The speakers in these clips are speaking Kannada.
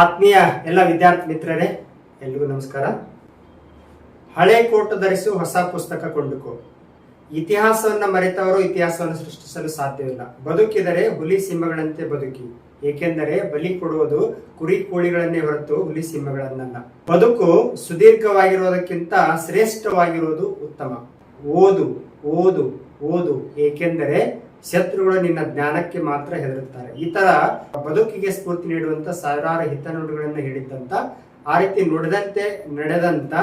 ಆತ್ಮೀಯ ಎಲ್ಲ ವಿದ್ಯಾರ್ಥಿ ಮಿತ್ರರೇ, ಎಲ್ರಿಗೂ ನಮಸ್ಕಾರ. ಹಳೆ ಕೋಟು ಧರಿಸು ಹೊಸ ಪುಸ್ತಕ ಕೊಂಡುಕೋ. ಇತಿಹಾಸವನ್ನ ಮರೆತವರು ಇತಿಹಾಸವನ್ನು ಸೃಷ್ಟಿಸಲು ಸಾಧ್ಯವಿಲ್ಲ. ಬದುಕಿದರೆ ಹುಲಿ ಸಿಂಹಗಳಂತೆ ಬದುಕಿ, ಏಕೆಂದರೆ ಬಲಿ ಕೊಡುವುದು ಕುರಿ ಕೋಳಿಗಳನ್ನೇ ಹೊರತು ಹುಲಿ ಸಿಂಹಗಳನ್ನಲ್ಲ. ಬದುಕು ಸುದೀರ್ಘವಾಗಿರುವುದಕ್ಕಿಂತ ಶ್ರೇಷ್ಠವಾಗಿರುವುದು ಉತ್ತಮ. ಓದು ಓದು ಓದು, ಏಕೆಂದರೆ ಶತ್ರುಗಳು ನಿನ್ನ ಜ್ಞಾನಕ್ಕೆ ಮಾತ್ರ ಹೆದರುತ್ತಾರೆ. ಈ ತರ ಬದುಕಿಗೆ ಸ್ಫೂರ್ತಿ ನೀಡುವಂತ ಸಾವಿರಾರು ಹಿತನುಡಿಗಳನ್ನು ಹೇಳಿದ್ದಂತ, ಆ ರೀತಿ ನುಡಿದಂತೆ ನಡೆದಂತ,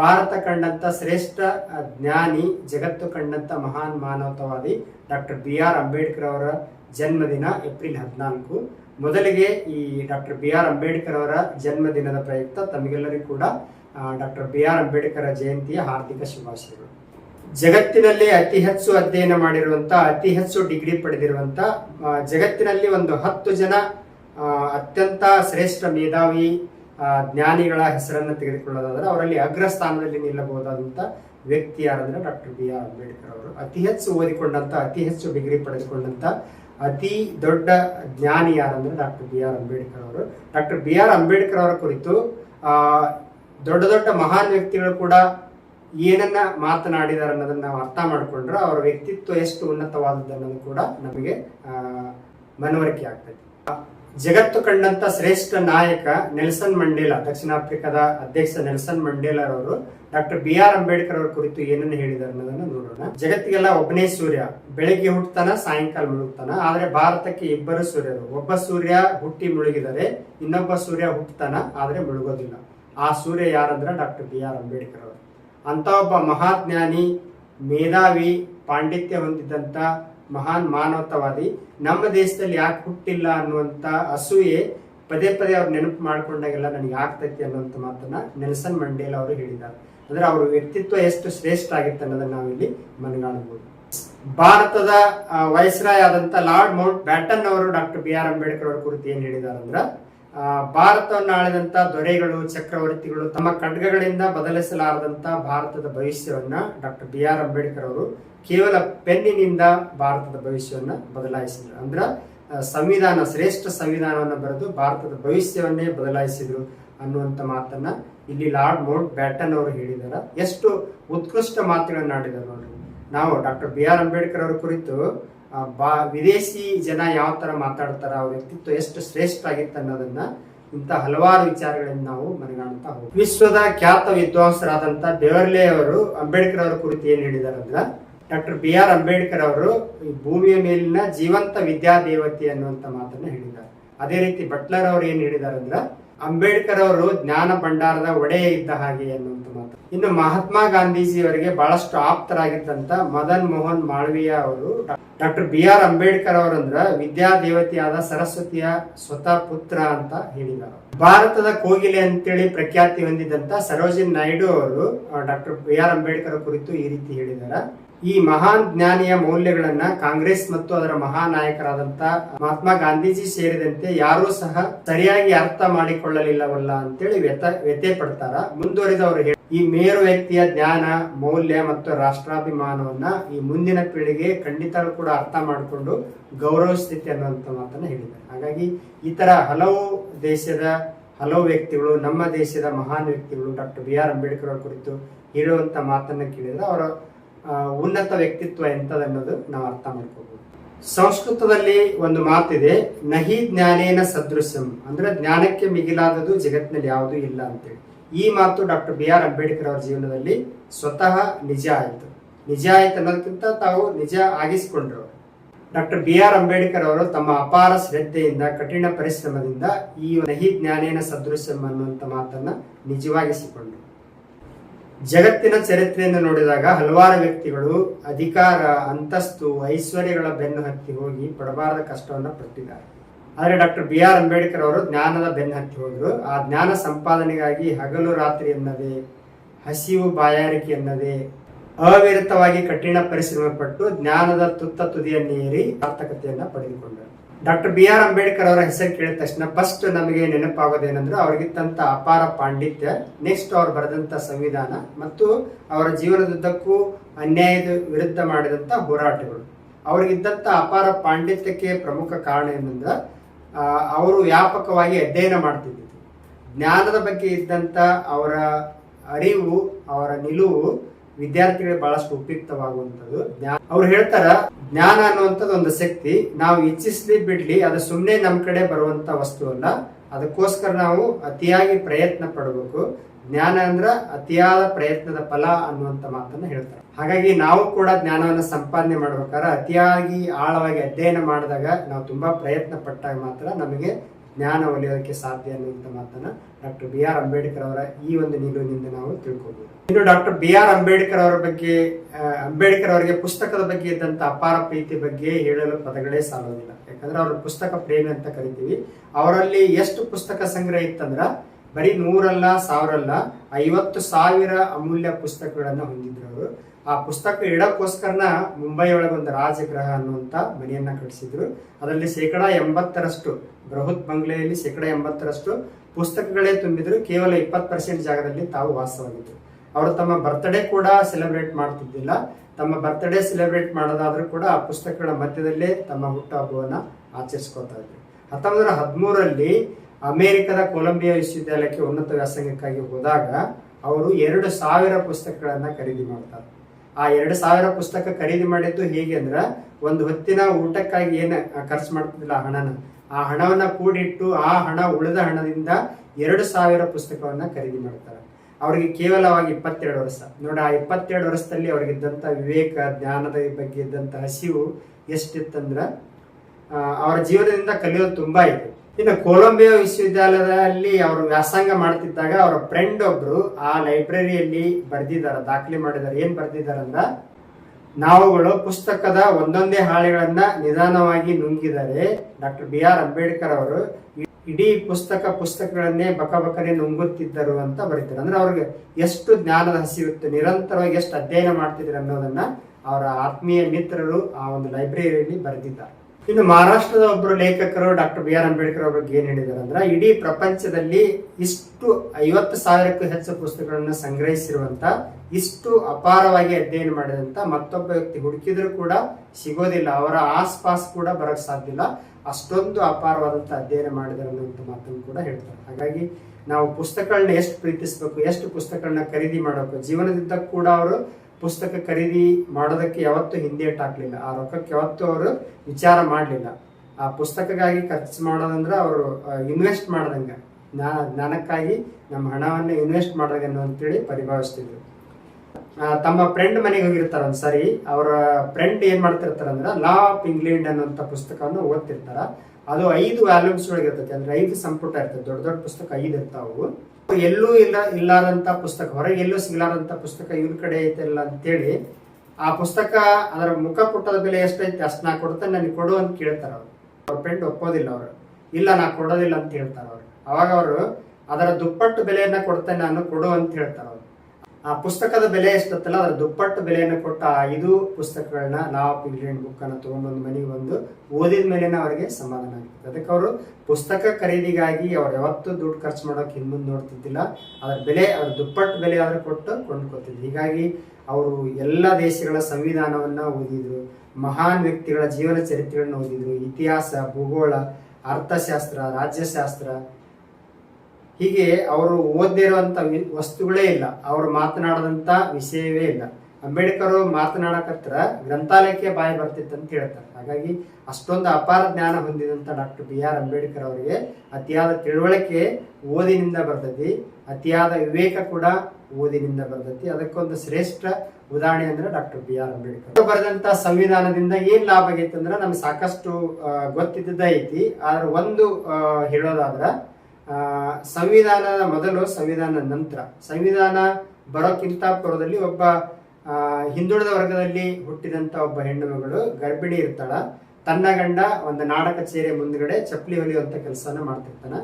ಭಾರತ ಕಂಡಂತ ಶ್ರೇಷ್ಠ ಜ್ಞಾನಿ, ಜಗತ್ತು ಕಂಡಂತ ಮಹಾನ್ ಮಾನವತಾವಾದಿ ಡಾಕ್ಟರ್ ಬಿ ಆರ್ ಅಂಬೇಡ್ಕರ್ ಅವರ ಜನ್ಮದಿನ ಏಪ್ರಿಲ್ ಹದಿನಾಲ್ಕು. ಮೊದಲಿಗೆ ಈ ಡಾಕ್ಟರ್ ಬಿ ಆರ್ ಅಂಬೇಡ್ಕರ್ ಅವರ ಜನ್ಮದಿನದ ಪ್ರಯುಕ್ತ ತಮಗೆಲ್ಲರಿಗೂ ಕೂಡ ಡಾಕ್ಟರ್ ಬಿ ಆರ್ ಅಂಬೇಡ್ಕರ್ ಜಯಂತಿಯ ಹಾರ್ದಿಕ ಶುಭಾಶಯಗಳು. ಜಗತ್ತಿನಲ್ಲಿ ಅತಿ ಹೆಚ್ಚು ಅಧ್ಯಯನ ಮಾಡಿರುವಂತ, ಅತಿ ಹೆಚ್ಚು ಡಿಗ್ರಿ ಪಡೆದಿರುವಂತ ಜಗತ್ತಿನಲ್ಲಿ ಒಂದು ಹತ್ತು ಜನ ಅತ್ಯಂತ ಶ್ರೇಷ್ಠ ಮೇಧಾವಿ ಜ್ಞಾನಿಗಳ ಹೆಸರನ್ನು ತೆಗೆದುಕೊಳ್ಳೋದಾದ್ರೆ ಅವರಲ್ಲಿ ಅಗ್ರ ಸ್ಥಾನದಲ್ಲಿ ನಿಲ್ಲಬಹುದಾದಂತ ವ್ಯಕ್ತಿ ಯಾರಂದ್ರೆ ಡಾಕ್ಟರ್ ಬಿ ಆರ್ ಅಂಬೇಡ್ಕರ್ ಅವರು. ಅತಿ ಹೆಚ್ಚು ಓದಿಕೊಂಡಂತ, ಅತಿ ಹೆಚ್ಚು ಡಿಗ್ರಿ ಪಡೆದುಕೊಂಡಂತ, ಅತಿ ದೊಡ್ಡ ಜ್ಞಾನಿ ಯಾರಂದ್ರೆ ಡಾಕ್ಟರ್ ಬಿ ಆರ್ ಅಂಬೇಡ್ಕರ್ ಅವರು. ಡಾಕ್ಟರ್ ಬಿ ಆರ್ ಅಂಬೇಡ್ಕರ್ ಅವರ ಕುರಿತು ದೊಡ್ಡ ದೊಡ್ಡ ಮಹಾನ್ ವ್ಯಕ್ತಿಗಳು ಕೂಡ ಏನನ್ನ ಮಾತನಾಡಿದಾರೆ ಅನ್ನೋದನ್ನ ನಾವು ಅರ್ಥ ಮಾಡಿಕೊಂಡ್ರೆ ಅವರ ವ್ಯಕ್ತಿತ್ವ ಎಷ್ಟು ಉನ್ನತವಾದದ್ದು ಅನ್ನೋದು ಕೂಡ ನಮಗೆ ಮನವರಿಕೆ ಆಗ್ತದೆ. ಜಗತ್ತು ಕಂಡಂತ ಶ್ರೇಷ್ಠ ನಾಯಕ ನೆಲ್ಸನ್ ಮಂಡೇಲಾ, ದಕ್ಷಿಣ ಆಫ್ರಿಕಾದ ಅಧ್ಯಕ್ಷ ನೆಲ್ಸನ್ ಮಂಡೇಲಾ ಅವರು ಡಾಕ್ಟರ್ ಬಿ ಆರ್ ಅಂಬೇಡ್ಕರ್ ಅವರ ಕುರಿತು ಏನನ್ನು ಹೇಳಿದ್ದಾರೆ ಅನ್ನೋದನ್ನ ನೋಡೋಣ. ಜಗತ್ತಿಗೆಲ್ಲ ಒಬ್ಬನೇ ಸೂರ್ಯ, ಬೆಳಗ್ಗೆ ಹುಟ್ಟತಾನ ಸಾಯಂಕಾಲ ಮುಳುಗ್ತಾನ, ಆದ್ರೆ ಭಾರತಕ್ಕೆ ಇಬ್ಬರು ಸೂರ್ಯರು. ಒಬ್ಬ ಸೂರ್ಯ ಹುಟ್ಟಿ ಮುಳುಗಿದರೆ, ಇನ್ನೊಬ್ಬ ಸೂರ್ಯ ಹುಟ್ಟತಾನ ಆದ್ರೆ ಮುಳುಗೋದಿಲ್ಲ. ಆ ಸೂರ್ಯ ಯಾರಂದ್ರೆ ಡಾಕ್ಟರ್ ಬಿ ಆರ್ ಅಂಬೇಡ್ಕರ್ ಅವರು. ಅಂತ ಒಬ್ಬ ಮಹಾಜ್ಞಾನಿ, ಮೇಧಾವಿ, ಪಾಂಡಿತ್ಯ ಹೊಂದಿದ್ದಂತ ಮಹಾನ್ ಮಾನವತಾವಾದಿ ನಮ್ಮ ದೇಶದಲ್ಲಿ ಯಾಕೆ ಹುಟ್ಟಿಲ್ಲ ಅನ್ನುವಂತ ಅಸೂಯೆ ಪದೇ ಪದೇ ಅವ್ರು ನೆನಪು ಮಾಡ್ಕೊಂಡಾಗೆಲ್ಲ ನನಗೆ ಆಗ್ತೈತಿ ಅನ್ನುವಂಥ ಮಾತನ್ನ ನೆಲ್ಸನ್ ಮಂಡೇಲ್ ಅವರು ಹೇಳಿದ್ದಾರೆ. ಅಂದ್ರೆ ಅವರ ವ್ಯಕ್ತಿತ್ವ ಎಷ್ಟು ಶ್ರೇಷ್ಠ ಆಗಿತ್ತು ಅನ್ನೋದನ್ನ ನಾವಿಲ್ಲಿ ಮನಗಾಣಬಹುದು. ಭಾರತದ ವೈಸ್ರಾಯ್ ಆದಂತ ಲಾರ್ಡ್ ಮೌಂಟ್ ಬ್ಯಾಟನ್ ಅವರು ಡಾಕ್ಟರ್ ಬಿ ಆರ್ ಅಂಬೇಡ್ಕರ್ ಅವರ ಕುರಿತು ಏನ್ ಹೇಳಿದಾರಂದ್ರ ಅಂದ್ರ ಭಾರತವನ್ನು ಆಳಿದಂತ ದೊರೆಗಳು, ಚಕ್ರವರ್ತಿಗಳು ತಮ್ಮ ಖಡ್ಗಗಳಿಂದ ಬದಲಿಸಲಾರದಂತ ಭಾರತದ ಭವಿಷ್ಯವನ್ನ ಡಾಕ್ಟರ್ ಬಿ ಆರ್ ಅಂಬೇಡ್ಕರ್ ಅವರು ಕೇವಲ ಪೆನ್ನಿನಿಂದ ಭಾರತದ ಭವಿಷ್ಯವನ್ನ ಬದಲಾಯಿಸಿದ್ರು. ಅಂದ್ರ ಸಂವಿಧಾನ, ಶ್ರೇಷ್ಠ ಸಂವಿಧಾನವನ್ನ ಬರೆದು ಭಾರತದ ಭವಿಷ್ಯವನ್ನೇ ಬದಲಾಯಿಸಿದ್ರು ಅನ್ನುವಂತ ಮಾತನ್ನ ಇಲ್ಲಿ ಲಾರ್ಡ್ ಮೌಂಟ್ ಬ್ಯಾಟನ್ ಅವರು ಹೇಳಿದಾರ. ಎಷ್ಟು ಉತ್ಕೃಷ್ಟ ಮಾತುಗಳನ್ನು ಆಡಿದಾರೆ ನೋಡ್ರಿ. ನಾವು ಡಾಕ್ಟರ್ ಬಿ ಆರ್ ಅಂಬೇಡ್ಕರ್ ಅವರ ಕುರಿತು ಬಾ, ವಿದೇಶಿ ಜನ ಯಾವ ತರ ಮಾತಾಡ್ತಾರ, ಅವ್ರ ವ್ಯಕ್ತಿತ್ವ ಎಷ್ಟು ಶ್ರೇಷ್ಠ ಆಗಿತ್ತು ಅನ್ನೋದನ್ನ ಇಂಥ ಹಲವಾರು ವಿಚಾರಗಳನ್ನು ನಾವು ಮನಗಾಣುತ್ತಾ ಹೋಗ್ತೀವಿ. ವಿಶ್ವದ ಖ್ಯಾತ ವಿದ್ವಾಂಸರಾದಂತ ಬೆವರ್ಲೆ ಅವರು, ಅಂಬೇಡ್ಕರ್ ಅವರ ಕುರಿತು ಏನ್ ಹೇಳಿದಾರೆ ಅಂದ್ರ, ಡಾಕ್ಟರ್ ಬಿ ಆರ್ ಅಂಬೇಡ್ಕರ್ ಅವರು ಭೂಮಿಯ ಮೇಲಿನ ಜೀವಂತ ವಿದ್ಯಾದೇವತೆ ಅನ್ನುವಂತ ಮಾತನ್ನ ಹೇಳಿದ್ದಾರೆ. ಅದೇ ರೀತಿ ಬಟ್ಲರ್ ಅವರು ಏನ್ ಹೇಳಿದಾರಂದ್ರ ಅಂಬೇಡ್ಕರ್ ಅವರು ಜ್ಞಾನ ಭಂಡಾರದ ಒಡೆಯ ಇದ್ದ ಹಾಗೆ ಅನ್ನುವಂತ ಮಾತು. ಇನ್ನು ಮಹಾತ್ಮ ಗಾಂಧೀಜಿ ಅವರಿಗೆ ಬಹಳಷ್ಟು ಆಪ್ತರಾಗಿದ್ದಂತ ಮದನ್ ಮೋಹನ್ ಮಾಳವೀಯ ಅವರು ಡಾಕ್ಟರ್ ಬಿ ಆರ್ ಅಂಬೇಡ್ಕರ್ ಅವರಂದ್ರ ವಿದ್ಯಾ ದೇವತೆಯಾದ ಸರಸ್ವತಿಯ ಸ್ವತಃ ಪುತ್ರ ಅಂತ ಹೇಳಿದರು. ಭಾರತದ ಕೋಗಿಲೆ ಅಂತೇಳಿ ಪ್ರಖ್ಯಾತಿ ಹೊಂದಿದಂತ ಸರೋಜಿನ್ ನಾಯ್ಡು ಅವರು ಡಾಕ್ಟರ್ ಬಿ ಆರ್ ಅಂಬೇಡ್ಕರ್ ಕುರಿತು ಈ ರೀತಿ ಹೇಳಿದ್ದಾರೆ ಈ ಮಹಾನ್ ಜ್ಞಾನಿಯ ಮೌಲ್ಯಗಳನ್ನ ಕಾಂಗ್ರೆಸ್ ಮತ್ತು ಅದರ ಮಹಾನಾಯಕರಾದಂತ ಮಹಾತ್ಮ ಗಾಂಧೀಜಿ ಸೇರಿದಂತೆ ಯಾರೂ ಸಹ ಸರಿಯಾಗಿ ಅರ್ಥ ಮಾಡಿಕೊಳ್ಳಲಿಲ್ಲವಲ್ಲ ಅಂತೇಳಿ ವ್ಯತ ವ್ಯತೆ ಪಡ್ತಾರ. ಮುಂದುವರಿದವರು ಹೇಳಿ, ಈ ಮೇರು ವ್ಯಕ್ತಿಯ ಜ್ಞಾನ, ಮೌಲ್ಯ ಮತ್ತು ರಾಷ್ಟ್ರಾಭಿಮಾನವನ್ನ ಈ ಮುಂದಿನ ಪೀಳಿಗೆ ಖಂಡಿತ ಕೂಡ ಅರ್ಥ ಮಾಡಿಕೊಂಡು ಗೌರವಿಸ್ತಿತಿ ಅನ್ನುವಂತ ಮಾತನ್ನ ಹೇಳಿದ್ದಾರೆ. ಹಾಗಾಗಿ ಈ ಹಲವು ದೇಶದ ಹಲವು ವ್ಯಕ್ತಿಗಳು, ನಮ್ಮ ದೇಶದ ಮಹಾನ್ ವ್ಯಕ್ತಿಗಳು ಡಾಕ್ಟರ್ ಬಿ ಆರ್ ಅಂಬೇಡ್ಕರ್ ಅವರ ಕುರಿತು ಹೇಳುವಂತ ಮಾತನ್ನ ಕೇಳಿದ್ರೆ ಅವರ ಉನ್ನತ ವ್ಯಕ್ತಿತ್ವ ಎಂತದನ್ನೋದು ನಾವು ಅರ್ಥ ಮಾಡ್ಕೋಬಹುದು ಸಂಸ್ಕೃತದಲ್ಲಿ ಒಂದು ಮಾತಿದೆ, ನಹಿ ಜ್ಞಾನೇನ ಸದೃಶ್ಯಂ. ಅಂದ್ರೆ ಜ್ಞಾನಕ್ಕೆ ಮಿಗಿಲಾದದು ಜಗತ್ತಿನಲ್ಲಿ ಯಾವುದೂ ಇಲ್ಲ ಅಂತೇಳಿ. ಈ ಮಾತು ಡಾಕ್ಟರ್ ಬಿ ಆರ್ ಅಂಬೇಡ್ಕರ್ ಅವರ ಜೀವನದಲ್ಲಿ ಸ್ವತಃ ನಿಜ ಆಯಿತು. ನಿಜ ಆಯ್ತು ಅನ್ನೋದಕ್ಕಿಂತ ತಾವು ನಿಜ ಆಗಿಸಿಕೊಂಡ್ರು ಡಾಕ್ಟರ್ ಬಿ ಆರ್ ಅಂಬೇಡ್ಕರ್ ಅವರು ತಮ್ಮ ಅಪಾರ ಶ್ರದ್ಧೆಯಿಂದ, ಕಠಿಣ ಪರಿಶ್ರಮದಿಂದ ಈ ನಹಿ ಜ್ಞಾನೇನ ಸದೃಶ್ಯಂ ಅನ್ನುವಂತ ಮಾತನ್ನ ನಿಜವಾಗಿಸಿಕೊಂಡ್ರು. ಜಗತ್ತಿನ ಚರಿತ್ರೆಯನ್ನು ನೋಡಿದಾಗ ಹಲವಾರು ವ್ಯಕ್ತಿಗಳು, ಅಧಿಕಾರ, ಅಂತಸ್ತು, ಐಶ್ವರ್ಯಗಳ ಬೆನ್ನು ಹತ್ತಿ ಹೋಗಿ ಪಡಬಾರದ ಕಷ್ಟವನ್ನು ಪಟ್ಟಿದ್ದಾರೆ. ಆದರೆ ಡಾಕ್ಟರ್ ಬಿ ಆರ್ ಅಂಬೇಡ್ಕರ್ ಅವರು ಜ್ಞಾನದ ಬೆನ್ನು ಹತ್ತಿ ಹೋದರು. ಆ ಜ್ಞಾನ ಸಂಪಾದನೆಗಾಗಿ ಹಗಲು ರಾತ್ರಿ ಎನ್ನದೆ, ಹಸಿವು ಬಾಯಾರಿಕೆ ಎನ್ನದೆ, ಅವಿರತವಾಗಿ ಕಠಿಣ ಪರಿಶ್ರಮ ಪಟ್ಟು ಜ್ಞಾನದ ತುತ್ತ ತುದಿಯನ್ನೇರಿ ಸಾರ್ಥಕತೆಯನ್ನು ಪಡೆದುಕೊಂಡರು. ಡಾಕ್ಟರ್ ಬಿ ಆರ್ ಅಂಬೇಡ್ಕರ್ ಅವರ ಹೆಸರು ಕೇಳಿದ ತಕ್ಷಣ ಫಸ್ಟ್ ನಮಗೆ ನೆನಪಾಗೋದೇನೆಂದ್ರೆ ಅವ್ರಿಗಿತ್ತಂತ ಅಪಾರ ಪಾಂಡಿತ್ಯ ನೆಕ್ಸ್ಟ್ ಅವ್ರು ಬರೆದಂತ ಸಂವಿಧಾನ ಮತ್ತು ಅವರ ಜೀವನದುದ್ದಕ್ಕೂ ಅನ್ಯಾಯದ ವಿರುದ್ಧ ಮಾಡಿದಂತ ಹೋರಾಟಗಳು. ಅವರಿಗಿದ್ದಂಥ ಅಪಾರ ಪಾಂಡಿತ್ಯಕ್ಕೆ ಪ್ರಮುಖ ಕಾರಣ ಏನಂದ್ರೆ ಅವರು ವ್ಯಾಪಕವಾಗಿ ಅಧ್ಯಯನ ಮಾಡ್ತಿದ್ದರು ಜ್ಞಾನದ ಬಗ್ಗೆ ಇದ್ದಂತ ಅವರ ಅರಿವು, ಅವರ ನಿಲುವು ವಿದ್ಯಾರ್ಥಿಗಳಿಗೆ ಬಹಳಷ್ಟು ಉಪಯುಕ್ತವಾಗುವಂಥದ್ದು. ಅವ್ರು ಹೇಳ್ತಾರ, ಜ್ಞಾನ ಅನ್ನುವಂಥದ್ದು ಒಂದು ಶಕ್ತಿ. ನಾವು ಇಚ್ಛಿಸ್ಲಿ ಬಿಡ್ಲಿ, ಅದು ಸುಮ್ಮನೆ ನಮ್ಮ ಕಡೆ ಬರುವಂತ ವಸ್ತು ಅಲ್ಲ. ಅದಕ್ಕೋಸ್ಕರ ನಾವು ಅತಿಯಾಗಿ ಪ್ರಯತ್ನ ಪಡಬೇಕು. ಜ್ಞಾನ ಅಂದ್ರ ಅತಿಯಾದ ಪ್ರಯತ್ನದ ಫಲ ಅನ್ನುವಂತ ಮಾತನ್ನ ಹೇಳ್ತಾರೆ. ಹಾಗಾಗಿ ನಾವು ಕೂಡ ಜ್ಞಾನವನ್ನ ಸಂಪಾದನೆ ಮಾಡ್ಬೇಕಾದ್ರೆ ಅತಿಯಾಗಿ ಆಳವಾಗಿ ಅಧ್ಯಯನ ಮಾಡಿದಾಗ ನಾವು ತುಂಬಾ ಪ್ರಯತ್ನ ಪಟ್ಟಾಗ ಮಾತ್ರ ನಮಗೆ ಜ್ಞಾನ ಒಲಿಯೋದಕ್ಕೆ ಸಾಧ್ಯ ಅನ್ನುವಂತ ಮಾತನ್ನ ಡಾಕ್ಟರ್ ಬಿ ಆರ್ ಅಂಬೇಡ್ಕರ್ ಅವರ ಈ ಒಂದು ನಿಲುವಿನಿಂದ ನಾವು ತಿಳ್ಕೊಬಹುದು ಇನ್ನು ಡಾಕ್ಟರ್ ಬಿ ಆರ್ ಅಂಬೇಡ್ಕರ್ ಅವರ ಬಗ್ಗೆ ಅಂಬೇಡ್ಕರ್ ಅವರಿಗೆ ಪುಸ್ತಕದ ಬಗ್ಗೆ ಇದ್ದಂತ ಅಪಾರ ಪ್ರೀತಿ ಬಗ್ಗೆ ಹೇಳಲು ಪದಗಳೇ ಸಾಲೋದಿಲ್ಲ ಯಾಕಂದ್ರೆ ಅವರು ಪುಸ್ತಕ ಪ್ರೇಮಿ ಅಂತ ಕರಿತೀವಿ. ಅವರಲ್ಲಿ ಎಷ್ಟು ಪುಸ್ತಕ ಸಂಗ್ರಹ ಇತ್ತಂದ್ರ ಬರೀ ನೂರಲ್ಲ, ಸಾವಿರಲ್ಲ, ಐವತ್ತು ಸಾವಿರ ಅಮೂಲ್ಯ ಪುಸ್ತಕಗಳನ್ನ ಹೊಂದಿದ್ರು ಅವರು. ಆ ಪುಸ್ತಕ ಇಡಕ್ಕೋಸ್ಕರನ ಮುಂಬೈ ಒಳಗೆ ಒಂದು ರಾಜಗೃಹ ಅನ್ನುವಂತ ಮನೆಯನ್ನ ಕಟ್ಟಿಸಿದ್ರು ಅದರಲ್ಲಿ ಶೇಕಡ ಎಂಬತ್ತರಷ್ಟು, ಬೃಹತ್ ಬಂಗ್ಲೆಯಲ್ಲಿ ಶೇಕಡ ಎಂಬತ್ತರಷ್ಟು ಪುಸ್ತಕಗಳೇ ತುಂಬಿದ್ರು. ಕೇವಲ ಇಪ್ಪತ್ತು ಪರ್ಸೆಂಟ್ ಜಾಗದಲ್ಲಿ ತಾವು ವಾಸವಾಗಿದ್ರು. ಅವರು ತಮ್ಮ ಬರ್ತ್ಡೇ ಕೂಡ ಸೆಲೆಬ್ರೇಟ್ ಮಾಡ್ತಿದ್ದಿಲ್ಲ. ತಮ್ಮ ಬರ್ತ್ಡೇ ಸೆಲೆಬ್ರೇಟ್ ಮಾಡೋದಾದ್ರೂ ಕೂಡ ಆ ಪುಸ್ತಕಗಳ ಮಧ್ಯದಲ್ಲೇ ತಮ್ಮ ಹುಟ್ಟುಹಬ್ಬವನ್ನ ಆಚರಿಸ್ಕೋತಾ ಇದ್ರು. ಹತ್ತೊಂಬತ್ತು ನೂರ ಹದಿಮೂರರಲ್ಲಿ ಅಮೆರಿಕದ ಕೊಲಂಬಿಯಾ ವಿಶ್ವವಿದ್ಯಾಲಯಕ್ಕೆ ಉನ್ನತ ವ್ಯಾಸಂಗಕ್ಕಾಗಿ ಹೋದಾಗ ಅವರು ಎರಡು ಸಾವಿರ ಪುಸ್ತಕಗಳನ್ನು ಖರೀದಿ ಮಾಡ್ತಾರೆ. ಆ ಎರಡು ಸಾವಿರ ಪುಸ್ತಕ ಖರೀದಿ ಮಾಡಿದ್ದು ಹೇಗೆ ಅಂದ್ರೆ ಒಂದು ಹೊತ್ತಿನ ಊಟಕ್ಕಾಗಿ ಏನು ಖರ್ಚು ಮಾಡ್ತಿದ್ದಿಲ್ಲ ಹಣನ? ಆ ಹಣವನ್ನ ಕೂಡಿಟ್ಟು ಆ ಹಣ ಉಳಿದ ಹಣದಿಂದ ಎರಡು ಸಾವಿರ ಪುಸ್ತಕವನ್ನ ಖರೀದಿ ಮಾಡ್ತಾರೆ. ಅವರಿಗೆ ಕೇವಲವಾಗಿ ಇಪ್ಪತ್ತೆರಡು ವರ್ಷ. ನೋಡಿ, ಆ ಇಪ್ಪತ್ತೆರಡು ವರ್ಷದಲ್ಲಿ ಅವ್ರಿಗಿದ್ದಂತ ವಿವೇಕ, ಜ್ಞಾನದ ಬಗ್ಗೆ ಇದ್ದಂತ ಹಸಿವು ಎಷ್ಟಿತ್ತಂದ್ರೆ ಅವರ ಜೀವನದಿಂದ ಕಲಿಯೋದು ತುಂಬಾ ಇದೆ. ಇನ್ನು ಕೊಲಂಬಿಯಾ ವಿಶ್ವವಿದ್ಯಾಲಯದಲ್ಲಿ ಅವರು ವ್ಯಾಸಂಗ ಮಾಡ್ತಿದ್ದಾಗ ಅವರ ಫ್ರೆಂಡ್ ಒಬ್ರು ಆ ಲೈಬ್ರರಿಯಲ್ಲಿ ಬರ್ದಿದ್ದಾರೆ, ದಾಖಲೆ ಮಾಡಿದ್ದಾರೆ. ಏನ್ ಬರ್ದಿದ್ದಾರೆ ಅಂದ್ರ ನಾವುಗಳು ಪುಸ್ತಕದ ಒಂದೊಂದೇ ಹಾಳೆಗಳನ್ನ ನಿಧಾನವಾಗಿ ನುಂಗಿದರೆ, ಡಾಕ್ಟರ್ ಬಿ ಆರ್ ಅಂಬೇಡ್ಕರ್ ಅವರು ಇಡೀ ಪುಸ್ತಕ ಪುಸ್ತಕಗಳನ್ನೇ ಬಕಬಕನೆ ನುಂಗುತ್ತಿದ್ದರು ಅಂತ ಬರೀತಾರೆ. ಅಂದ್ರೆ ಅವ್ರಿಗೆ ಎಷ್ಟು ಜ್ಞಾನದ ಹಸಿವಿತ್ತು, ನಿರಂತರವಾಗಿ ಎಷ್ಟು ಅಧ್ಯಯನ ಮಾಡ್ತಿದ್ರು ಅನ್ನೋದನ್ನ ಅವರ ಆತ್ಮೀಯ ಮಿತ್ರರು ಆ ಒಂದು ಲೈಬ್ರರಿಯಲ್ಲಿ ಬರೆದಿದ್ದಾರೆ. ಇನ್ನು ಮಹಾರಾಷ್ಟ್ರದ ಒಬ್ಬರು ಲೇಖಕರು ಡಾಕ್ಟರ್ ಬಿ ಆರ್ ಅಂಬೇಡ್ಕರ್ ಅವ್ರ ಬಗ್ಗೆ ಏನ್ ಹೇಳಿದ್ದಾರೆ ಅಂದ್ರೆ, ಇಡೀ ಪ್ರಪಂಚದಲ್ಲಿ ಇಷ್ಟು ಐವತ್ತು ಸಾವಿರಕ್ಕೂ ಹೆಚ್ಚು ಪುಸ್ತಕಗಳನ್ನು ಸಂಗ್ರಹಿಸಿರುವಂತ, ಇಷ್ಟು ಅಪಾರವಾಗಿ ಅಧ್ಯಯನ ಮಾಡಿದಂತ ಮತ್ತೊಬ್ಬ ವ್ಯಕ್ತಿ ಹುಡುಕಿದ್ರು ಕೂಡ ಸಿಗೋದಿಲ್ಲ, ಅವರ ಆಸ್ಪಾಸ್ ಕೂಡ ಬರಕ್ ಸಾಧ್ಯ ಇಲ್ಲ. ಅಷ್ಟೊಂದು ಅಪಾರವಾದಂತ ಅಧ್ಯಯನ ಮಾಡಿದ್ದಾರೆ ಅನ್ನುವಂಥ ಮಾತನ್ನು ಕೂಡ ಹೇಳ್ತಾರೆ. ಹಾಗಾಗಿ ನಾವು ಪುಸ್ತಕಗಳನ್ನ ಎಷ್ಟು ಪ್ರೀತಿಸ್ಬೇಕು, ಎಷ್ಟು ಪುಸ್ತಕಗಳನ್ನ ಖರೀದಿ ಮಾಡಬೇಕು, ಜೀವನದಿಂದ ಕೂಡ ಅವರು ಪುಸ್ತಕ ಖರೀದಿ ಮಾಡೋದಕ್ಕೆ ಯಾವತ್ತೂ ಹಿಂದೇಟ್ ಹಾಕಲಿಲ್ಲ ಆ ರೊಕ್ಕಕ್ಕೆ ಯಾವತ್ತೂ ಅವರು ವಿಚಾರ ಮಾಡಲಿಲ್ಲ. ಆ ಪುಸ್ತಕಕ್ಕಾಗಿ ಖರ್ಚು ಮಾಡೋದಂದ್ರೆ ಅವರು ಇನ್ವೆಸ್ಟ್ ಮಾಡ್ದಂಗ. ಜ್ಞಾ- ಜ್ಞಾನಕ್ಕಾಗಿ ನಮ್ಮ ಹಣವನ್ನು ಇನ್ವೆಸ್ಟ್ ಮಾಡ್ದಂಗ ಅಂತೇಳಿ ಪರಿಭಾವಿಸ್ತಿದ್ರು. ತಮ್ಮ ಫ್ರೆಂಡ್ ಮನೆಗೆ ಹೋಗಿರ್ತಾರ ಒಂದ್ಸರಿ ಅವರ ಫ್ರೆಂಡ್ ಏನ್ ಮಾಡ್ತಿರ್ತಾರ ಅಂದ್ರೆ, ಲಾ ಆಫ್ ಇಂಗ್ಲೆಂಡ್ ಅನ್ನುವಂತ ಪುಸ್ತಕವನ್ನು ಓದ್ತಿರ್ತಾರ. ಅದು ಐದು ವ್ಯಾಲ್ಯೂಮ್ಸ್ ಒಳಗೆ ಅಂದ್ರೆ ಐದು ಸಂಪುಟ ಇರ್ತದೆ ದೊಡ್ಡ ದೊಡ್ಡ ಪುಸ್ತಕ ಐದು ಇರ್ತಾವು. ಎಲ್ಲೂ ಇಲ್ಲ, ಇಲ್ಲಾರಂತ ಪುಸ್ತಕ, ಹೊರಗೆ ಎಲ್ಲೂ ಸಿಗ್ಲಾರಂತ ಪುಸ್ತಕ ಇವ್ರ ಕಡೆ ಐತಲ್ಲ ಅಂತೇಳಿ, ಆ ಪುಸ್ತಕ ಅದರ ಮುಖ ಪುಟದ ಬೆಲೆ ಎಷ್ಟೈತೆ ಅಷ್ಟು ನಾ ಕೊಡ್ತೇನೆ, ನನಗೆ ಕೊಡು ಅಂತ ಕೇಳ್ತಾರ ಅವ್ರು. ಅವ್ರ ಫ್ರೆಂಡ್ ಒಪ್ಪೋದಿಲ್ಲ ಅವರು. ಇಲ್ಲ, ನಾ ಕೊಡೋದಿಲ್ಲ ಅಂತ ಹೇಳ್ತಾರ ಅವ್ರು. ಅವಾಗ ಅವರು ಅದರ ದುಪ್ಪಟ್ಟು ಬೆಲೆಯನ್ನ ಕೊಡ್ತೇನೆ ನಾನು, ಕೊಡು ಅಂತ ಹೇಳ್ತಾರ ಅವ್ರು. ಆ ಪುಸ್ತಕದ ಬೆಲೆ ಎಷ್ಟತ್ತಲ್ಲ ಅದರ ದುಪ್ಪಟ್ಟು ಬೆಲೆಯನ್ನು ಕೊಟ್ಟ ಆ ಐದು ಪುಸ್ತಕಗಳನ್ನ ಲಾ ಆಫ್ ಇಂಗ್ಲೆಂಡ್ ಬುಕ್ ಅನ್ನು ತಗೊಂಡ್ಬಂದು ಮನೆಗೆ ಬಂದು ಓದಿದ ಮೇಲೆ ಅವರಿಗೆ ಸಮಾಧಾನ ಆಗ್ತದೆ. ಅದಕ್ಕೆ ಅವರು ಪುಸ್ತಕ ಖರೀದಿಗಾಗಿ ಅವ್ರು ಯಾವತ್ತೂ ದುಡ್ಡು ಖರ್ಚು ಮಾಡೋಕೆ ಹಿಂದೆ ನೋಡ್ತಿದ್ದಿಲ್ಲ. ಅದರ ಬೆಲೆ ಅದರ ದುಪ್ಪಟ್ಟು ಬೆಲೆ ಆದರೂ ಕೊಟ್ಟು ಕೊಂಡ್ಕೊತಿದ್ರು. ಹೀಗಾಗಿ ಅವರು ಎಲ್ಲ ದೇಶಗಳ ಸಂವಿಧಾನವನ್ನ ಓದಿದ್ರು, ಮಹಾನ್ ವ್ಯಕ್ತಿಗಳ ಜೀವನ ಚರಿತ್ರೆಗಳನ್ನ ಓದಿದ್ರು. ಇತಿಹಾಸ, ಭೂಗೋಳ, ಅರ್ಥಶಾಸ್ತ್ರ, ರಾಜ್ಯಶಾಸ್ತ್ರ ಹೀಗೆ ಅವರು ಓದದೇ ವಸ್ತುಗಳೇ ಇಲ್ಲ. ಅವರು ಮಾತನಾಡದಂತ ವಿಷಯವೇ ಇಲ್ಲ. ಅಂಬೇಡ್ಕರ್ ಮಾತನಾಡಕತ್ರ ಗ್ರಂಥಾಲಯಕ್ಕೆ ಬಾಯಿ ಬರ್ತಿತ್ತು ಅಂತ ಹೇಳ್ತಾರೆ. ಹಾಗಾಗಿ ಅಷ್ಟೊಂದು ಅಪಾರ ಜ್ಞಾನ ಹೊಂದಿದಂತ ಡಾಕ್ಟರ್ ಬಿ ಆರ್ ಅಂಬೇಡ್ಕರ್ ಅವರಿಗೆ ಅತಿಯಾದ ತಿಳುವಳಿಕೆ ಓದಿನಿಂದ ಬರ್ತೈತಿ. ಅತಿಯಾದ ವಿವೇಕ ಕೂಡ ಓದಿನಿಂದ ಬರ್ತೈತಿ. ಅದಕ್ಕೊಂದು ಶ್ರೇಷ್ಠ ಉದಾಹರಣೆ ಅಂದ್ರೆ ಡಾಕ್ಟರ್ ಬಿ ಆರ್ ಅಂಬೇಡ್ಕರ್. ಅವರು ಬರೆದಂತ ಸಂವಿಧಾನದಿಂದ ಏನ್ ಲಾಭ ಆಗೈತೆ ಅಂದ್ರೆ ನಮ್ಗೆ ಸಾಕಷ್ಟು ಗೊತ್ತಿದ್ದ ಐತಿ. ಆದ್ರೆ ಒಂದು ಹೇಳೋದಾದ್ರೆ ಸಂವಿಧಾನದ ಮೊದಲು ಸಂವಿಧಾನ ನಂತರ. ಸಂವಿಧಾನ ಬರೋಕ್ಕಿಂತ ಪೂರ್ವದಲ್ಲಿ ಒಬ್ಬ ಹಿಂದುಳಿದ ವರ್ಗದಲ್ಲಿ ಹುಟ್ಟಿದಂತ ಒಬ್ಬ ಹೆಣ್ಣು ಮಗಳು ಗರ್ಭಿಣಿ ಇರ್ತಾಳ. ತನ್ನ ಗಂಡ ಒಂದು ನಾಡ ಕಚೇರಿ ಮುಂದ್ಗಡೆ ಚಪ್ಪಲಿ ಹೊಲಿಯುವಂತ ಕೆಲಸನ ಮಾಡ್ತಿರ್ತಾನ.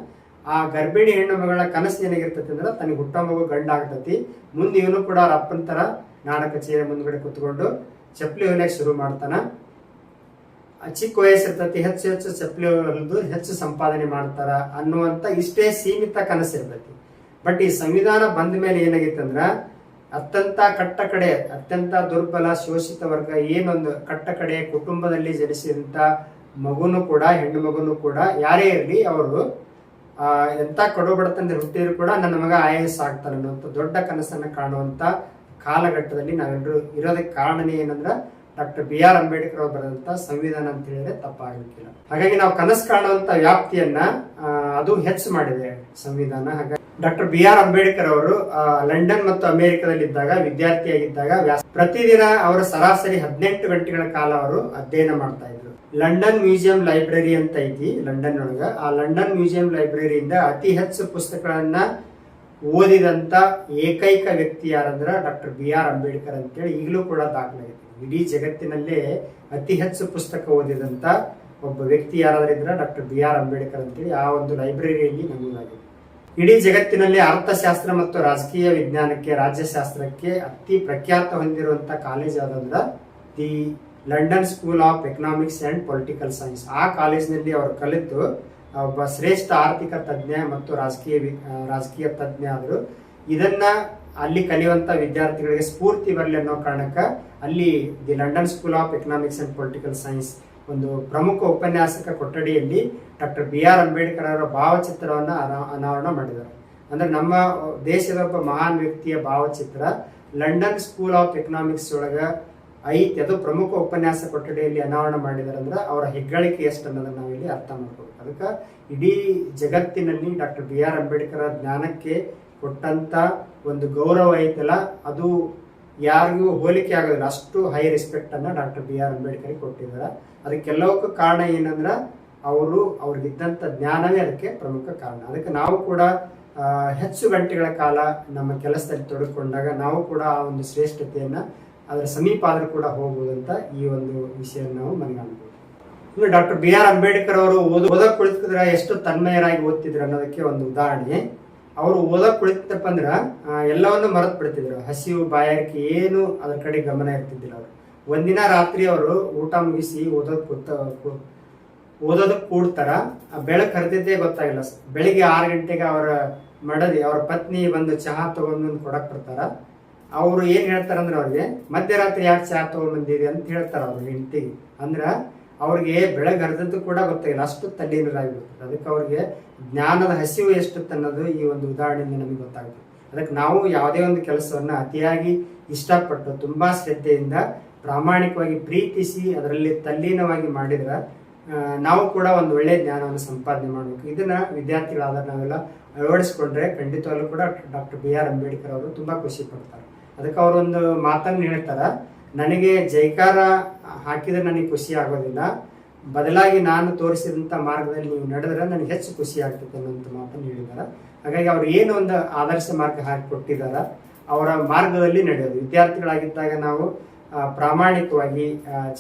ಆ ಗರ್ಭಿಣಿ ಹೆಣ್ಣು ಮಗಳ ಕನಸು ಏನಾಗಿರ್ತೈತಿ ಅಂದ್ರೆ ತನಗೆ ಹುಟ್ಟೋ ಮಗು ಗಂಡ ಆಗ್ತತಿ. ಮುಂದೆ ಇವನು ಕೂಡ ಅವ್ರ ಅಪ್ಪನ ತರ ನಾಡ ಕಚೇರಿ ಮುಂದ್ಗಡೆ ಕುತ್ಕೊಂಡು ಚಪ್ಪಲಿ ಹೊಲಿಯಕ್ಕೆ ಶುರು ಮಾಡ್ತಾನ. ಚಿಕ್ಕ ವಯಸ್ಸಿರ್ತತಿ ಹೆಚ್ಚು ಹೆಚ್ಚು ಚಪ್ಪಲಿ ಹೆಚ್ಚು ಸಂಪಾದನೆ ಮಾಡ್ತಾರ ಅನ್ನುವಂತ ಇಷ್ಟೇ ಸೀಮಿತ ಕನಸಿರ್ತೈತಿ ಬಟ್ ಈ ಸಂವಿಧಾನ ಬಂದ ಮೇಲೆ ಏನಾಗಿತ್ತು ಅಂದ್ರ ಅತ್ಯಂತ ಕಟ್ಟ ಕಡೆ, ಅತ್ಯಂತ ದುರ್ಬಲ, ಶೋಷಿತ ವರ್ಗ ಏನೊಂದು ಕಟ್ಟ ಕಡೆ ಕುಟುಂಬದಲ್ಲಿ ಜನಿಸಿದಂತ ಮಗುನು ಕೂಡ, ಹೆಣ್ಣು ಮಗುನು ಕೂಡ ಯಾರೇ ಇರಲಿ ಅವರು ಎಂತ ಕಡು ಬಡತನ ಹುಟ್ಟಿದ್ರು ಕೂಡ ನನ್ನ ಮಗ ಐ ಎಸ್ ಆಗ್ತಾನೆ ಅನ್ನುವಂಥ ದೊಡ್ಡ ಕನಸನ್ನ ಕಾಣುವಂತ ಕಾಲಘಟ್ಟದಲ್ಲಿ ನಾವೆಲ್ಲರೂ ಇರೋದಕ್ಕೆ ಕಾರಣನೇ ಏನಂದ್ರ ಡಾಕ್ಟರ್ ಬಿ ಆರ್ ಅಂಬೇಡ್ಕರ್ ಅವರು ಬರೆದಂತ ಸಂವಿಧಾನ ಅಂತ ಹೇಳಿದ್ರೆ ತಪ್ಪಾಗಲಿಕ್ಕಿಲ್ಲ. ಹಾಗಾಗಿ ನಾವು ಕನಸು ಕಾಣುವಂತ ವ್ಯಾಪ್ತಿಯನ್ನ ಅದು ಹೆಚ್ಚು ಮಾಡಿದೆ ಸಂವಿಧಾನ. ಹಾಗಾಗಿ ಡಾಕ್ಟರ್ ಬಿ ಆರ್ ಅಂಬೇಡ್ಕರ್ ಅವರು ಲಂಡನ್ ಮತ್ತು ಅಮೆರಿಕದಲ್ಲಿ ಇದ್ದಾಗ ವಿದ್ಯಾರ್ಥಿಯಾಗಿದ್ದಾಗ ಪ್ರತಿದಿನ ಅವರ ಸರಾಸರಿ ಹದಿನೆಂಟು ಗಂಟೆಗಳ ಕಾಲ ಅವರು ಅಧ್ಯಯನ ಮಾಡ್ತಾ ಇದ್ರು. ಲಂಡನ್ ಮ್ಯೂಸಿಯಂ ಲೈಬ್ರರಿ ಅಂತ ಐತಿ ಲಂಡನ್ ಒಳಗ. ಆ ಲಂಡನ್ ಮ್ಯೂಸಿಯಂ ಲೈಬ್ರರಿಯಿಂದ ಅತಿ ಹೆಚ್ಚು ಪುಸ್ತಕಗಳನ್ನ ಓದಿದಂತ ಏಕೈಕ ವ್ಯಕ್ತಿ ಯಾರಂದ್ರ ಡಾಕ್ಟರ್ ಬಿ ಆರ್ ಅಂಬೇಡ್ಕರ್ ಅಂತೇಳಿ ಈಗಲೂ ಕೂಡ ದಾಖಲಾಗಿದೆ ಇಡೀ ಜಗತ್ತಿನಲ್ಲೇ ಅತಿ ಹೆಚ್ಚು ಪುಸ್ತಕ ಓದಿದಂತ ಒಬ್ಬ ವ್ಯಕ್ತಿ ಯಾರಾದ್ರೂ ಇದ್ರ ಡಾಕ್ಟರ್ ಬಿ ಆರ್ ಅಂಬೇಡ್ಕರ್ ಅಂತೇಳಿ ಆ ಒಂದು ಲೈಬ್ರರಿಯಲ್ಲಿ ನಮೂದಾಗಿದೆ. ಇಡೀ ಜಗತ್ತಿನಲ್ಲಿ ಅರ್ಥಶಾಸ್ತ್ರ ಮತ್ತು ರಾಜಕೀಯ ವಿಜ್ಞಾನಕ್ಕೆ, ರಾಜ್ಯಶಾಸ್ತ್ರಕ್ಕೆ ಅತಿ ಪ್ರಖ್ಯಾತ ಹೊಂದಿರುವಂತ ಕಾಲೇಜ್ ಯಾವುದಂದ್ರೆ the London School of Economics and Political Science. ಆ ಕಾಲೇಜ್ನಲ್ಲಿ ಅವರು ಕಲಿತು ಒಬ್ಬ ಶ್ರೇಷ್ಠ ಆರ್ಥಿಕ ತಜ್ಞ ಮತ್ತು ರಾಜಕೀಯ ರಾಜಕೀಯ ತಜ್ಞ ಆದರು. ಇದನ್ನ ಅಲ್ಲಿ ಕಲಿಯುವಂತ ವಿದ್ಯಾರ್ಥಿಗಳಿಗೆ ಸ್ಫೂರ್ತಿ ಬರಲಿ ಅನ್ನೋ ಕಾರಣಕ್ಕ ಅಲ್ಲಿ the London School of Economics and Political Science ಒಂದು ಪ್ರಮುಖ ಉಪನ್ಯಾಸಕ ಕೊಠಡಿಯಲ್ಲಿ ಡಾಕ್ಟರ್ ಬಿ ಆರ್ ಅಂಬೇಡ್ಕರ್ ಅವರ ಭಾವಚಿತ್ರವನ್ನು ಅನಾ- ಅನಾವರಣ ಮಾಡಿದ್ದಾರೆ. ಅಂದ್ರೆ ನಮ್ಮ ದೇಶದ ಒಬ್ಬ ಮಹಾನ್ ವ್ಯಕ್ತಿಯ ಭಾವಚಿತ್ರ ಲಂಡನ್ ಸ್ಕೂಲ್ ಆಫ್ ಎಕನಾಮಿಕ್ಸ್ ಒಳಗ ಐತಿ ಅದು ಪ್ರಮುಖ ಉಪನ್ಯಾಸ ಕೊಠಡಿಯಲ್ಲಿ ಅನಾವರಣ ಮಾಡಿದಾರೆ ಅಂದ್ರೆ ಅವರ ಹೆಗ್ಗಳಿಕೆ ಎಷ್ಟು ಅನ್ನೋದನ್ನ ನಾವಿಲ್ಲಿ ಅರ್ಥ ಮಾಡ್ಕೋಬೇಕು ಅದಕ್ಕೆ ಇಡೀ ಜಗತ್ತಿನಲ್ಲಿ ಡಾಕ್ಟರ್ ಬಿ ಆರ್ ಅಂಬೇಡ್ಕರ್ ಜ್ಞಾನಕ್ಕೆ ಕೊಟ್ಟಂತ ಒಂದು ಗೌರವ ಐತಲ್ಲ, ಅದು ಯಾರಿಗೂ ಹೋಲಿಕೆ ಆಗೋದಿಲ್ಲ. ಅಷ್ಟು ಹೈ ರೆಸ್ಪೆಕ್ಟ್ ಅನ್ನ ಡಾಕ್ಟರ್ ಬಿ ಆರ್ ಅಂಬೇಡ್ಕರ್ ಕೊಟ್ಟಿದ್ದಾರೆ. ಅದಕ್ಕೆಲ್ಲವಕ್ಕೂ ಕಾರಣ ಏನಂದ್ರೆ, ಅವರು ಅವ್ರಿಗಿದ್ದಂಥ ಜ್ಞಾನವೇ ಅದಕ್ಕೆ ಪ್ರಮುಖ ಕಾರಣ. ಅದಕ್ಕೆ ನಾವು ಕೂಡ ಹೆಚ್ಚು ಗಂಟೆಗಳ ಕಾಲ ನಮ್ಮ ಕೆಲಸದಲ್ಲಿ ತೊಡಗಿಕೊಂಡಾಗ ನಾವು ಕೂಡ ಆ ಒಂದು ಶ್ರೇಷ್ಠತೆಯನ್ನ ಅದರ ಸಮೀಪ ಆದರೂ ಕೂಡ ಹೋಗ್ಬೋದು ಅಂತ ಈ ಒಂದು ವಿಷಯವನ್ನು ನಾವು ಮನಗಾಣಬಹುದು ಇನ್ನು ಡಾಕ್ಟರ್ ಬಿ ಆರ್ ಅಂಬೇಡ್ಕರ್ ಅವರು ಓದ ಓದೋ ಕುಳಿತಿದ್ರೆ ಎಷ್ಟು ತನ್ಮಯರಾಗಿ ಓದ್ತಿದ್ರು ಅನ್ನೋದಕ್ಕೆ ಒಂದು ಉದಾಹರಣೆ. ಅವರು ಓದಕ್ ಕುಳಿತಪ್ಪ ಅಂದ್ರ ಎಲ್ಲವನ್ನು ಮರೆತು ಬಿಡ್ತಿದ್ರು. ಹಸಿವು, ಬಾಯಾರಿಕೆ ಏನು ಅದ್ರ ಕಡೆ ಗಮನ ಇರ್ತಿದ್ದಿಲ್ಲ ಅವರು. ಒಂದಿನ ರಾತ್ರಿ ಅವರು ಊಟ ಮುಗಿಸಿ ಓದೋದ್ ಕೂತ, ಕೂ- ಓದೋದಕ್ ಕೂಡ್ತಾರ. ಬೆಳಕು ಹರಿದಿದ್ದೇ ಗೊತ್ತಾಗಿಲ್ಲ. ಬೆಳಿಗ್ಗೆ ಆರು ಗಂಟೆಗೆ ಅವರ ಮಡದಿ, ಅವ್ರ ಪತ್ನಿ ಬಂದು ಚಹಾ ತಗೊಂಡು ಕೊಡಕ್ ಬರ್ತಾರ. ಅವರು ಏನ್ ಹೇಳ್ತಾರಂದ್ರೆ ಅವ್ರಿಗೆ, ಮಧ್ಯರಾತ್ರಿ ಯಾಕೆ ಚಹಾ ತಗೊಂಡ್ಬಂದಿರಿ ಅಂತ ಹೇಳ್ತಾರ ಅವ್ರ ಹೆಂಡತಿಗೆ. ಅಂದ್ರ ಅವ್ರಿಗೆ ಬೆಳಗ್ಗೆ ಹರಿದದ್ದು ಕೂಡ ಗೊತ್ತಾಗಿಲ್ಲ ಅಷ್ಟು ತಲ್ಲೀನರಾಗಿರುತ್ತೆ ಅದಕ್ಕೆ ಅವ್ರಿಗೆ ಜ್ಞಾನದ ಹಸಿವು ಎಷ್ಟು ಅನ್ನೋದು ಈ ಒಂದು ಉದಾಹರಣೆಯಿಂದ ನಮಗೆ ಗೊತ್ತಾಗುತ್ತೆ. ಅದಕ್ಕೆ ನಾವು ಯಾವುದೇ ಒಂದು ಕೆಲಸವನ್ನು ಅತಿಯಾಗಿ ಇಷ್ಟಪಟ್ಟು ತುಂಬಾ ಶ್ರದ್ಧೆಯಿಂದ ಪ್ರಾಮಾಣಿಕವಾಗಿ ಪ್ರೀತಿಸಿ ಅದರಲ್ಲಿ ತಲ್ಲೀನವಾಗಿ ಮಾಡಿದ್ರೆ ನಾವು ಕೂಡ ಒಂದು ಒಳ್ಳೆಯ ಜ್ಞಾನವನ್ನು ಸಂಪಾದನೆ ಮಾಡಬೇಕು. ಇದನ್ನ ವಿದ್ಯಾರ್ಥಿಗಳಾದ ನಾವೆಲ್ಲ ಅಳವಡಿಸ್ಕೊಂಡ್ರೆ ಖಂಡಿತವಾಗ್ಲೂ ಕೂಡ ಡಾಕ್ಟರ್ ಬಿ ಆರ್ ಅಂಬೇಡ್ಕರ್ ಅವರು ತುಂಬಾ ಖುಷಿ ಪಡ್ತಾರೆ. ಅದಕ್ಕೆ ಅವರೊಂದು ಮಾತನ್ನು ಹೇಳ್ತಾರ ನನಗೆ ಜೈಕಾರ ಹಾಕಿದ್ರೆ ನನಗೆ ಖುಷಿ ಆಗೋದಿಲ್ಲ. ಬದಲಾಗಿ ನಾನು ತೋರಿಸಿದಂಥ ಮಾರ್ಗದಲ್ಲಿ ನೀವು ನಡೆದ್ರೆ ನನಗೆ ಹೆಚ್ಚು ಖುಷಿ ಆಗ್ತದೆ ಅನ್ನೋಂಥ ಮಾತನ್ನು ಹೇಳಿದ್ದಾರೆ ಹಾಗಾಗಿ ಅವ್ರು ಏನು ಒಂದು ಆದರ್ಶ ಮಾರ್ಗ ಹಾಕಿ ಕೊಟ್ಟಿದ್ದಾರೆ ಅವರ ಮಾರ್ಗದಲ್ಲಿ ನಡೆಯೋದು. ವಿದ್ಯಾರ್ಥಿಗಳಾಗಿದ್ದಾಗ ನಾವು ಪ್ರಾಮಾಣಿಕವಾಗಿ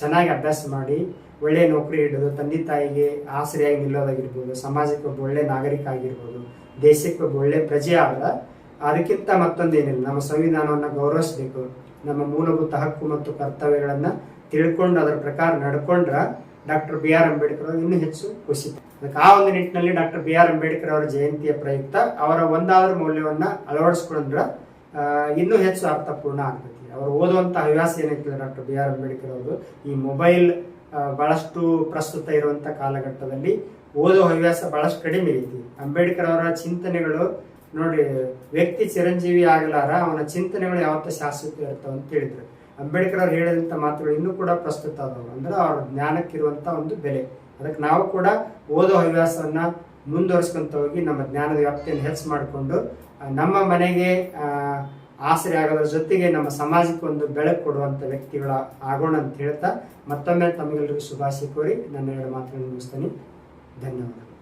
ಚೆನ್ನಾಗಿ ಅಭ್ಯಾಸ ಮಾಡಿ, ಒಳ್ಳೆ ನೌಕರಿ ಹಿಡಿದು, ತಂದೆ ತಾಯಿಗೆ ಆಸರೆಯಾಗಿ ನಿಲ್ಲೋದಾಗಿರ್ಬೋದು, ಸಮಾಜಕ್ಕೆ ಒಬ್ಬ ಒಳ್ಳೆ ನಾಗರಿಕ ಆಗಿರ್ಬೋದು, ದೇಶಕ್ಕೆ ಒಬ್ಬ ಒಳ್ಳೆ ಪ್ರಜೆ ಆದ ಅದಕ್ಕಿಂತ ಮತ್ತೊಂದೇನಿಲ್ಲ. ನಮ್ಮ ಸಂವಿಧಾನವನ್ನು ಗೌರವಿಸಬೇಕು. ನಮ್ಮ ಮೂಲಭೂತ ಹಕ್ಕು ಮತ್ತು ಕರ್ತವ್ಯಗಳನ್ನ ತಿಳ್ಕೊಂಡು ಅದರ ಪ್ರಕಾರ ನಡ್ಕೊಂಡ್ರ ಡಾಕ್ಟರ್ ಬಿ ಆರ್ ಅಂಬೇಡ್ಕರ್ ಅವರು ಇನ್ನೂ ಹೆಚ್ಚು ಖುಷಿ. ಅದಕ್ಕೆ ಆ ಒಂದು ನಿಟ್ಟಿನಲ್ಲಿ ಡಾಕ್ಟರ್ ಬಿ ಆರ್ ಅಂಬೇಡ್ಕರ್ ಅವರ ಜಯಂತಿಯ ಪ್ರಯುಕ್ತ ಅವರ ಒಂದಾದ್ರ ಮೌಲ್ಯವನ್ನ ಅಳವಡಿಸ್ಕೊಂಡ್ರ ಇನ್ನೂ ಹೆಚ್ಚು ಅರ್ಥಪೂರ್ಣ ಆಗ್ತೈತಿ. ಅವರು ಓದುವಂತ ಹವ್ಯಾಸ ಏನೈತಿಲ್ಲ ಡಾಕ್ಟರ್ ಬಿ ಆರ್ ಅಂಬೇಡ್ಕರ್ ಅವರು ಈ ಮೊಬೈಲ್ ಬಹಳಷ್ಟು ಪ್ರಸ್ತುತ ಇರುವಂತ ಕಾಲಘಟ್ಟದಲ್ಲಿ ಓದೋ ಹವ್ಯಾಸ ಬಹಳಷ್ಟು ಕಡಿಮೆ ಐತಿ. ಅಂಬೇಡ್ಕರ್ ಅವರ ಚಿಂತನೆಗಳು ನೋಡಿ, ವ್ಯಕ್ತಿ ಚಿರಂಜೀವಿ ಆಗಲಾರ ಅವನ ಚಿಂತನೆಗಳು ಯಾವತ್ತೂ ಶಾಶ್ವತ ಇರ್ತಾವ ಅಂತ ಹೇಳಿದ್ರು. ಅಂಬೇಡ್ಕರ್ ಅವ್ರು ಹೇಳಿದಂತ ಮಾತುಗಳು ಇನ್ನೂ ಕೂಡ ಪ್ರಸ್ತುತ ಆದವು. ಅಂದ್ರೆ ಅವ್ರ ಜ್ಞಾನಕ್ಕಿರುವಂತ ಒಂದು ಬೆಲೆ. ಅದಕ್ಕೆ ನಾವು ಕೂಡ ಓದೋ ಹವ್ಯಾಸವನ್ನ ಮುಂದುವರಿಸ್ಕೊಂತ ಹೋಗಿ ನಮ್ಮ ಜ್ಞಾನದ ವ್ಯಾಪ್ತಿಯನ್ನು ಹೆಚ್ಚು ಮಾಡಿಕೊಂಡು ನಮ್ಮ ಮನೆಗೆ ಆಸರೆ ಆಗೋದ್ರ ಜೊತೆಗೆ ನಮ್ಮ ಸಮಾಜಕ್ಕೆ ಒಂದು ಬೆಳಕು ಕೊಡುವಂತ ವ್ಯಕ್ತಿಗಳ ಆಗೋಣ ಅಂತ ಹೇಳ್ತಾ ಮತ್ತೊಮ್ಮೆ ತಮಗೆಲ್ಲರಿಗೂ ಶುಭಾಶಯ ಕೋರಿ ನನ್ನ ಎರಡು ಮಾತುಗಳನ್ನು ಮುಗಿಸ್ತೀನಿ. ಧನ್ಯವಾದ